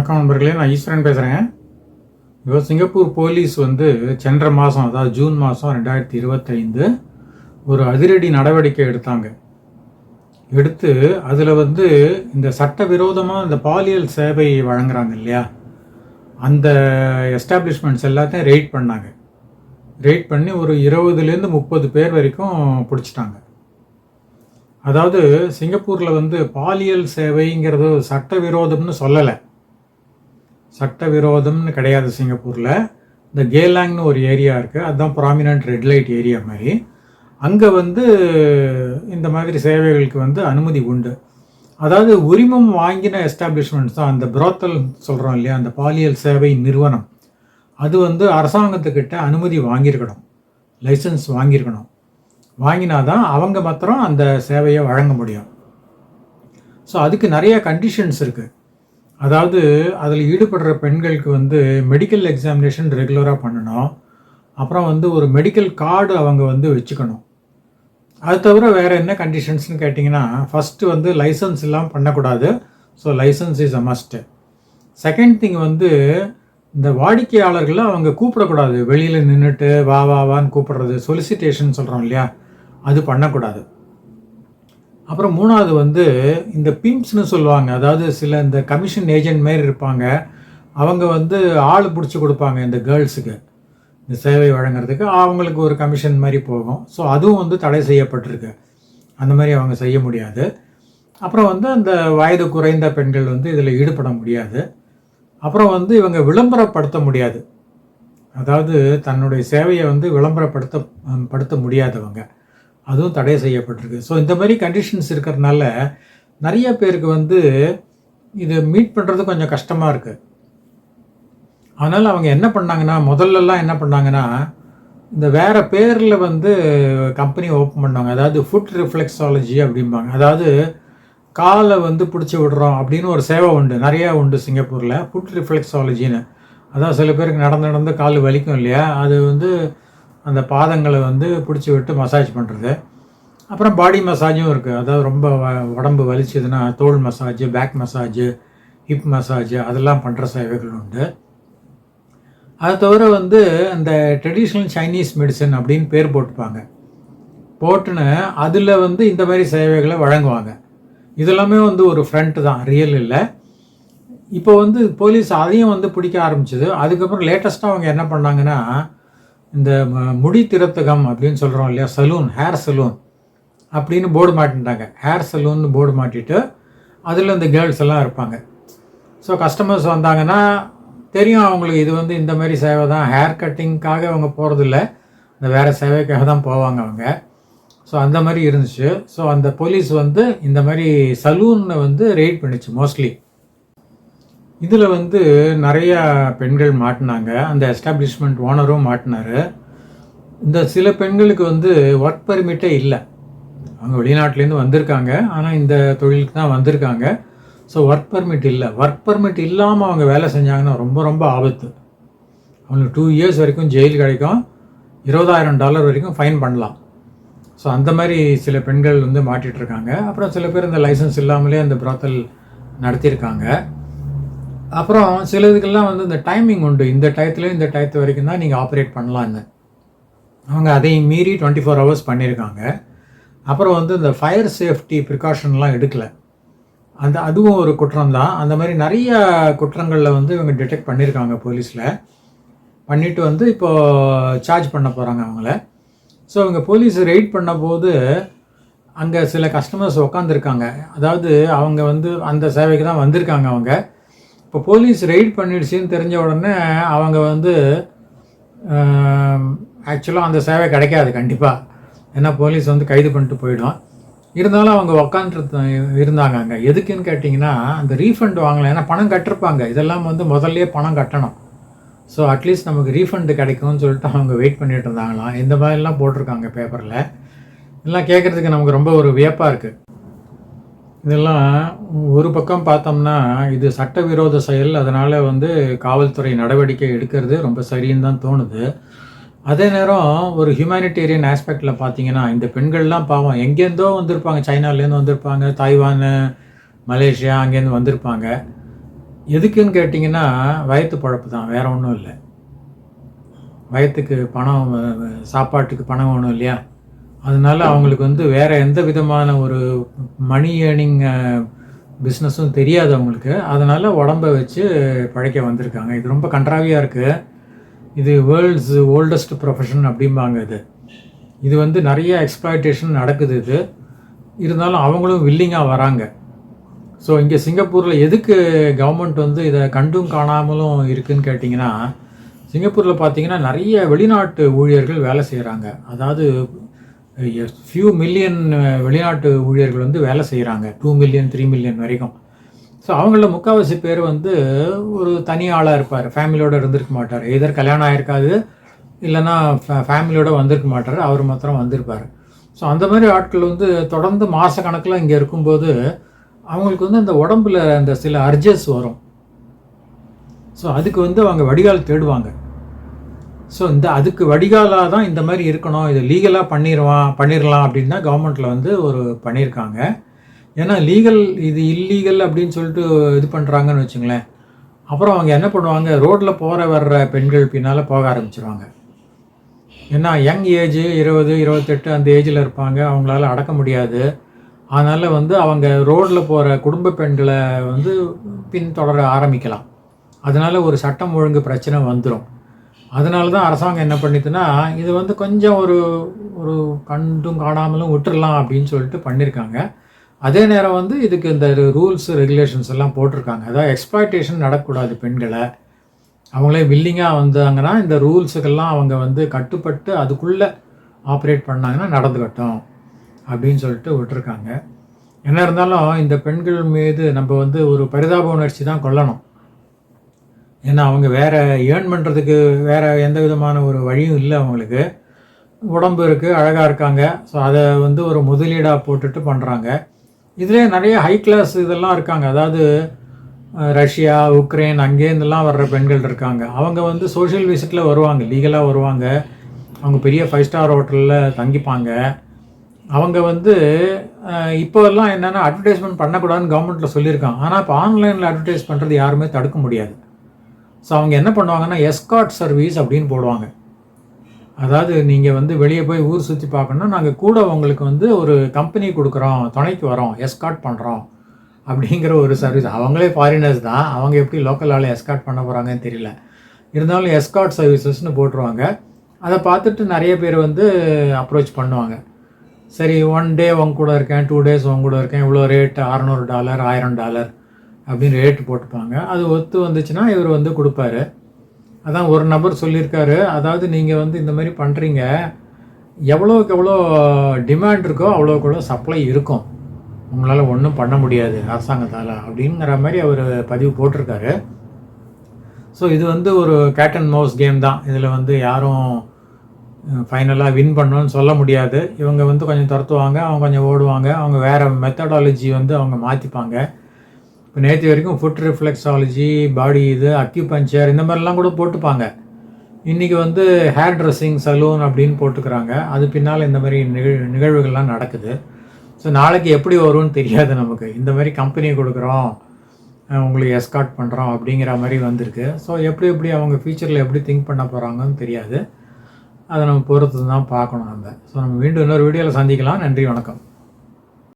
வணக்கம் நண்பர்களே நான் ஈஸ்வரன் பேசுகிறேன் இப்போ சிங்கப்பூர் போலீஸ் வந்து சென்ற மாதம் அதாவது ஜூன் மாதம் ரெண்டாயிரத்தி இருபத்தைந்து ஒரு அதிரடி நடவடிக்கை எடுத்தாங்க. எடுத்து அதில் வந்து இந்த சட்டவிரோதமாக இந்த பாலியல் சேவை வழங்குறாங்க இல்லையா? அந்த எஸ்டாப்ளிஷ்மெண்ட்ஸ் எல்லாத்தையும் ரெய்ட் பண்ணாங்க. ரெய்ட் பண்ணி ஒரு இருபதுலேருந்து முப்பது பேர் வரைக்கும் பிடிச்சிட்டாங்க. அதாவது சிங்கப்பூரில் வந்து பாலியல் சேவைங்கிறது சட்டவிரோதம்னு சொல்லலை. சட்டவிரோதம்னு கிடையாது சிங்கப்பூரில். இந்த கேலாங்னு ஒரு ஏரியா இருக்குது அதுதான் ப்ராமினன்ட் ரெட் லைட் ஏரியா மாதிரி. அங்கே வந்து இந்த மாதிரி சேவைகளுக்கு வந்து அனுமதி உண்டு. அதாவது உரிமம் வாங்கின எஸ்டாப்ளிஷ்மெண்ட்ஸ் தான் அந்த புரோத்தல் சொல்கிறோம் இல்லையா? அந்த பாலியல் சேவை நிறுவனம். அது வந்து அரசாங்கத்துக்கிட்ட அனுமதி வாங்கியிருக்கணும். லைசன்ஸ் வாங்கியிருக்கணும். வாங்கினா தான் அவங்க மாத்திரம் அந்த சேவையை வழங்க முடியும். ஸோ அதுக்கு நிறைய கண்டிஷன்ஸ் இருக்குது அதாவது அதில் ஈடுபடுற பெண்களுக்கு வந்து மெடிக்கல் எக்ஸாமினேஷன் ரெகுலராக பண்ணணும். அப்புறம் வந்து ஒரு மெடிக்கல் கார்டு அவங்க வந்து வச்சுக்கணும். அது தவிர வேறு என்ன கண்டிஷன்ஸ்னு கேட்டிங்கன்னா ஃபஸ்ட்டு வந்து லைசன்ஸ் இல்லாமல் பண்ணக்கூடாது. So licence is a must second thing வந்து இந்த வாடிக்கையாளர்களை அவங்க கூப்பிடக்கூடாது. வெளியில் நின்றுட்டு வா வா வான்னு கூப்பிடுறது. சொலிசிட்டேஷன் சொல்கிறோம் இல்லையா? அது பண்ணக்கூடாது. அப்புறம் மூணாவது வந்து இந்த பிம்ப்ஸ்னு சொல்லுவாங்க. அதாவது சில இந்த கமிஷன் ஏஜென்ட் மாதிரி இருப்பாங்க. அவங்க வந்து ஆள் பிடிச்சி கொடுப்பாங்க இந்த கேர்ள்ஸுக்கு. இந்த சேவை வழங்குறதுக்கு அவங்களுக்கு ஒரு கமிஷன் மாதிரி போகும். ஸோ அதுவும் வந்து தடை செய்யப்பட்டிருக்கு. அந்த மாதிரி அவங்க செய்ய முடியாது. அப்புறம் வந்து அந்த வயது குறைந்த பெண்கள் வந்து இதில் ஈடுபட முடியாது. அப்புறம் வந்து இவங்க விளம்பரப்படுத்த முடியாது. அதாவது தன்னுடைய சேவையை வந்து விளம்பரப்படுத்த படுத்த முடியாதவங்க. அதுவும் தடை செய்யப்பட்டிருக்கு. ஸோ இந்த மாதிரி கண்டிஷன்ஸ் இருக்கிறதுனால நிறைய பேருக்கு வந்து இதை மீட் பண்ணுறது கொஞ்சம் கஷ்டமாக இருக்குது அதனால் அவங்க என்ன பண்ணாங்கன்னா முதல்லலாம் என்ன பண்ணாங்கன்னா இந்த வேறு பேரில் வந்து கம்பெனி ஓப்பன் பண்ணாங்க அதாவது ஃபுட் ரிஃப்ளெக்ஸாலஜி அப்படிம்பாங்க. அதாவது காலை வந்து பிடிச்சி விடுறோம் அப்படின்னு ஒரு சேவை உண்டு. நிறையா உண்டு சிங்கப்பூரில். ஃபுட் ரிஃப்ளெக்ஸாலஜின்னு அதான் சில பேருக்கு நடந்து நடந்து கால் வலிக்கும் இல்லையா? அது வந்து அந்த பாதங்களை வந்து பிடிச்சி விட்டு மசாஜ் பண்ணுறது அப்புறம் பாடி மசாஜும் இருக்குது அதாவது ரொம்ப வ- உடம்பு வலிச்சதுன்னா தோல் massage back massage hip massage அதெல்லாம் பண்ணுற சேவைகள் உண்டு. அதை தவிர வந்து அந்த ட்ரெடிஷ்னல் சைனீஸ் மெடிசன் அப்படின்னு பேர் போட்டுப்பாங்க. போட்டுன்னு அதில் வந்து இந்த மாதிரி சேவைகளை வழங்குவாங்க. இதெல்லாமே வந்து ஒரு ஃப்ரண்ட் தான் ரியல் இல்லை. இப்போ வந்து போலீஸ் அதையும் வந்து பிடிக்க ஆரம்பிச்சது. அதுக்கப்புறம் லேட்டஸ்ட்டாக அவங்க என்ன பண்ணாங்கன்னா இந்த முடி திருத்தகம் அப்படின்னு சொல்கிறோம் இல்லையா? சலூன் ஹேர் சலூன் அப்படின்னு போர்டு மாட்டிட்டாங்க ஹேர் சலூன் போர்டு மாட்டிட்டு அதில் இந்த கேர்ள்ஸ் எல்லாம் இருப்பாங்க. ஸோ கஸ்டமர்ஸ் வந்தாங்கன்னா தெரியும் அவங்களுக்கு இது வந்து இந்த மாதிரி சேவை தான். ஹேர் கட்டிங்க்காக அவங்க போகிறதில்ல இந்த வேறு சேவைக்காக தான் போவாங்க அவங்க. ஸோ அந்த மாதிரி இருந்துச்சு. ஸோ அந்த போலீஸ் வந்து இந்த மாதிரி சலூனை வந்து ரெய்ட் பண்ணிச்சு மோஸ்ட்லி இதில் வந்து நிறையா பெண்கள் மாட்டினாங்க. அந்த எஸ்டாப்ளிஷ்மெண்ட் ஓனரும் மாட்டினார். இந்த சில பெண்களுக்கு வந்து ஒர்க் பர்மிட்டே இல்லை. அவங்க வெளிநாட்டிலேருந்து வந்திருக்காங்க. ஆனால் இந்த தொழிலுக்கு தான் வந்திருக்காங்க. ஸோ ஒர்க் பர்மிட் இல்லை. ஒர்க் பர்மிட் இல்லாமல் அவங்க வேலை செஞ்சாங்கன்னா ரொம்ப ரொம்ப ஆபத்து. அவங்களுக்கு டூ இயர்ஸ் வரைக்கும் ஜெயில் கிடைக்கும். இருபதாயிரம் டாலர் வரைக்கும் ஃபைன் பண்ணலாம். ஸோ அந்த மாதிரி சில பெண்கள் வந்து மாட்டிகிட்ருக்காங்க அப்புறம் சில பேர் இந்த லைசன்ஸ் இல்லாமலே அந்த brothel நடத்தியிருக்காங்க. அப்புறம் சில இதுக்கெல்லாம் வந்து இந்த டைமிங் உண்டு. இந்த டயத்துல இந்த டயத்து வரைக்கும் தான் நீங்கள் ஆப்ரேட் பண்ணலான்னு. அவங்க அதையும் மீறி டுவெண்ட்டி ஃபோர் ஹவர்ஸ் பண்ணியிருக்காங்க அப்புறம் வந்து இந்த ஃபயர் சேஃப்டி ப்ரிகாஷன்லாம் எடுக்கலை. அந்த அதுவும் ஒரு குற்றம் தான் அந்த மாதிரி நிறைய குற்றங்களில் வந்து இவங்க டிடெக்ட் பண்ணியிருக்காங்க போலீஸில். பண்ணிட்டு வந்து இப்போது சார்ஜ் பண்ண போகிறாங்க அவங்கள. ஸோ இவங்க போலீஸ் ரெய்ட் பண்ணும்போது அங்கே சில கஸ்டமர்ஸ் உட்காந்துருக்காங்க அதாவது அவங்க வந்து அந்த சேவைக்கு தான் வந்திருக்காங்க அவங்க. இப்போ போலீஸ் ரெய்ட் பண்ணிடுச்சுன்னு தெரிஞ்ச உடனே அவங்க வந்து ஆக்சுவலாக அந்த சேவை கிடைக்காது கண்டிப்பாக ஏன்னா போலீஸ் வந்து கைது பண்ணிட்டு போயிடும். இருந்தாலும் அவங்க உக்காந்துட்டு இருந்தாங்க அங்கே. எதுக்குன்னு கேட்டிங்கன்னா அந்த ரீஃபண்ட் வாங்கலாம் ஏன்னா பணம் கட்டிருப்பாங்க. இதெல்லாம் வந்து முதல்லையே பணம் கட்டணும். ஸோ அட்லீஸ்ட் நமக்கு ரீஃபண்டு கிடைக்கும்னு சொல்லிட்டு அவங்க வெயிட் பண்ணிகிட்டு இருந்தாங்களாம். இந்த மாதிரிலாம் போட்டிருக்காங்க பேப்பரில் எல்லாம் கேட்குறதுக்கு நமக்கு ரொம்ப ஒரு வியப்பாக இருக்குது இதெல்லாம் ஒரு பக்கம் பார்த்தோம்னா இது சட்டவிரோத செயல் அதனால் வந்து காவல்துறை நடவடிக்கை எடுக்கிறது ரொம்ப சரின்னு தான் தோணுது. அதே நேரம் ஒரு ஹியூமனிடேரியன் ஆஸ்பெக்டில் பார்த்தீங்கன்னா இந்த பெண்கள்லாம் பாவம் எங்கேருந்தோ வந்திருப்பாங்க. சைனாலேருந்து வந்திருப்பாங்க தாய்வான் மலேசியா அங்கேருந்து வந்திருப்பாங்க. எதுக்குன்னு கேட்டிங்கன்னா வயத்து பழப்பு தான் வேறு ஒன்றும் இல்லை. வயத்துக்கு பணம் சாப்பாட்டுக்கு பணம் வேணும் இல்லையா? அதனால அவங்களுக்கு வந்து வேறு எந்த விதமான ஒரு மணி ஏர்னிங் பிஸ்னஸும் தெரியாது அவங்களுக்கு. அதனால் உடம்பை வச்சு பழைக்க வந்திருக்காங்க. இது ரொம்ப கன்றாவியாக இருக்குது இது வேர்ல்ட்ஸ் ஓல்டஸ்ட் ப்ரொஃபஷன் அப்படிம்பாங்க இது. இது வந்து நிறைய எக்ஸ்ப்ளாய்டேஷன் நடக்குது இது. இருந்தாலும் அவங்களும் வில்லிங்காக வராங்க. ஸோ இங்கே சிங்கப்பூரில் எதுக்கு கவர்மெண்ட் வந்து இதை கண்டும் காணாமலும் இருக்குன்னு கேட்டிங்கன்னா சிங்கப்பூரில் பார்த்தீங்கன்னா நிறைய வெளிநாட்டு ஊழியர்கள் வேலை செய்கிறாங்க அதாவது ஃபியூ மில்லியன் வெளிநாட்டு ஊழியர்கள் வந்து வேலை செய்கிறாங்க டூ மில்லியன் த்ரீ மில்லியன் வரைக்கும். ஸோ அவங்கள முக்கால்வாசி பேர் வந்து ஒரு தனி ஆளாக இருப்பார். ஃபேமிலியோடு இருந்திருக்க மாட்டார். எதர் கல்யாணம் ஆகிருக்காது இல்லைன்னா ஃபேமிலியோடு வந்திருக்க மாட்டார். அவர் மாத்திரம் வந்திருப்பார். ஸோ அந்த மாதிரி ஆட்கள் வந்து தொடர்ந்து மாத கணக்கில் இங்கே இருக்கும்போது அவங்களுக்கு வந்து அந்த உடம்புல அந்த சில அர்ஜஸ் வரும். ஸோ அதுக்கு வந்து அவங்க வடிகால் தேடுவாங்க. ஸோ இந்த அதுக்கு வடிகாலாக தான் இந்த மாதிரி இருக்கணும். இது லீகலாக பண்ணிடுவான் பண்ணிடலாம் அப்படின்னு தான் கவர்மெண்ட்டில் வந்து ஒரு பண்ணியிருக்காங்க ஏன்னா லீகல் இது இல்லீகல் அப்படின்னு சொல்லிட்டு இது பண்ணுறாங்கன்னு வச்சுங்களேன். அப்புறம் அவங்க என்ன பண்ணுவாங்க? ரோட்டில் போகிற வர்ற பெண்கள் பின்னால் போக ஆரம்பிச்சிருவாங்க. ஏன்னா யங் ஏஜ் இருபது இருபத்தெட்டு அந்த ஏஜில் இருப்பாங்க. அவங்களால அடக்க முடியாது. அதனால் வந்து அவங்க ரோட்டில் போகிற குடும்ப பெண்களை வந்து பின்தொடர ஆரம்பிக்கலாம். அதனால் ஒரு சட்டம் ஒழுங்கு பிரச்சனை வந்துடும் அதனால தான் அரசாங்கம் என்ன பண்ணிட்டுனா இது வந்து கொஞ்சம் ஒரு ஒரு கண்டும் காணாமலும் விட்டுறலாம் அப்படின்னு சொல்லிட்டு பண்ணியிருக்காங்க அதே நேரம் வந்து இதுக்கு இந்த ரூல்ஸ் ரெகுலேஷன்ஸ் எல்லாம் போட்டிருக்காங்க. அதாவது எக்ஸ்ப்ளாய்டேஷன் நடக்கக்கூடாது பெண்களை. அவங்களே வில்லிங்காக வந்தாங்கன்னா இந்த ரூல்ஸுக்கெல்லாம் அவங்க வந்து கட்டுப்பட்டு அதுக்குள்ளே ஆப்ரேட் பண்ணாங்கன்னா நடந்துக்கட்டும் அப்படின்னு சொல்லிட்டு விட்டுருக்காங்க. என்ன இருந்தாலும் இந்த பெண்கள் மீது நம்ம வந்து ஒரு பரிதாப உணர்ச்சி தான் கொள்ளணும். ஏன்னா அவங்க வேற ஏர்ன் பண்ணுறதுக்கு வேறு எந்த விதமான ஒரு வழியும் இல்லை அவங்களுக்கு. உடம்பு இருக்குது அழகாக இருக்காங்க. ஸோ அதை வந்து ஒரு முதலீடாக போட்டுட்டு பண்ணுறாங்க இதுலேயே நிறைய ஹை கிளாஸ் இதெல்லாம் இருக்காங்க. அதாவது ரஷ்யா உக்ரைன் அங்கேருந்துலாம் வர்ற பெண்கள் இருக்காங்க. அவங்க வந்து சோஷியல் விசிட்டில் வருவாங்க. லீகலாக வருவாங்க. அவங்க பெரிய ஃபைவ் ஸ்டார் ஹோட்டலில் தங்கிப்பாங்க. அவங்க வந்து இப்போல்லாம் என்னென்னா அட்வர்டைஸ்மெண்ட் பண்ணக்கூடாதுன்னு கவர்மெண்ட்டில் சொல்லியிருக்காங்க. ஆனால் இப்போ ஆன்லைனில் அட்வர்டைஸ் பண்ணுறது யாருமே தடுக்க முடியாது. ஸோ அவங்க என்ன பண்ணுவாங்கன்னா எஸ்காட் சர்வீஸ் அப்படின்னு போடுவாங்க. அதாவது நீங்கள் வந்து வெளியே போய் ஊர் சுற்றி பார்க்கணுன்னா நாங்கள் கூட உங்களுக்கு வந்து ஒரு கம்பெனி கொடுக்குறோம் துணைக்கு வரோம் எஸ்காட் பண்ணுறோம் அப்படிங்கிற ஒரு சர்வீஸ் அவங்களே ஃபாரினர்ஸ் தான். அவங்க எப்படி லோக்கல் ஆளை எஸ்காட் பண்ண போகிறாங்கன்னு தெரியல. இருந்தாலும் எஸ்காட் சர்வீசஸ்னு போட்டுருவாங்க. அதை பார்த்துட்டு நிறைய பேர் வந்து அப்ரோச் பண்ணுவாங்க. சரி ஒன் டே உங்க கூட இருக்கேன் டூ டேஸ் உங்க கூட இருக்கேன் இவ்வளோ ரேட் அறநூறு டாலர் ஆயிரம் டாலர் அப்படின்னு ரேட்டு போட்டுப்பாங்க. அது ஒத்து வந்துச்சுன்னா இவர் வந்து கொடுப்பாரு. அதான் ஒரு நபர் சொல்லியிருக்காரு. அதாவது நீங்கள் வந்து இந்த மாதிரி பண்ணுறீங்க எவ்வளோக்கு எவ்வளோ டிமாண்ட் இருக்கோ அவ்வளோக்கு எவ்வளோ சப்ளை இருக்கும். உங்களால் ஒன்றும் பண்ண முடியாது அரசாங்கத்தால் அப்படிங்கிற மாதிரி அவர் பதிவு போட்டிருக்காரு. ஸோ இது வந்து ஒரு கேட் அண்ட் மவுஸ் கேம் தான். இதில் வந்து யாரும் ஃபைனலாக வின் பண்ணணும்னு சொல்ல முடியாது. இவங்க வந்து கொஞ்சம் துரத்துவாங்க அவங்க கொஞ்சம் ஓடுவாங்க. அவங்க வேறு மெத்தடாலஜி வந்து அவங்க மாற்றிப்பாங்க இப்போ நேற்று வரைக்கும் ஃபுட் ரிஃப்ளெக்ஸாலஜி பாடி இது அக்யூபஞ்சர் இந்த மாதிரிலாம் கூட போட்டுப்பாங்க. இன்றைக்கி வந்து ஹேர் ட்ரெஸ்ஸிங் சலூன் அப்படின்னு போட்டுக்கிறாங்க. அது பின்னால் இந்த மாதிரி நிகழ் நிகழ்வுகள்லாம் நடக்குது. ஸோ நாளைக்கு எப்படி வரும்னு தெரியாது நமக்கு. இந்த மாதிரி கம்பெனி கொடுக்குறோம் உங்களுக்கு எஸ்கார்ட் பண்ணுறோம் அப்படிங்கிற மாதிரி வந்திருக்கு. ஸோ எப்படி எப்படி அவங்க ஃப்யூச்சரில் எப்படி திங்க் பண்ண போகிறாங்கன்னு தெரியாது. அதை நம்ம பொறுத்து தான் பார்க்கணும் நம்ம. ஸோ நம்ம மீண்டும் இன்னொரு வீடியோவில் சந்திக்கலாம். நன்றி வணக்கம்.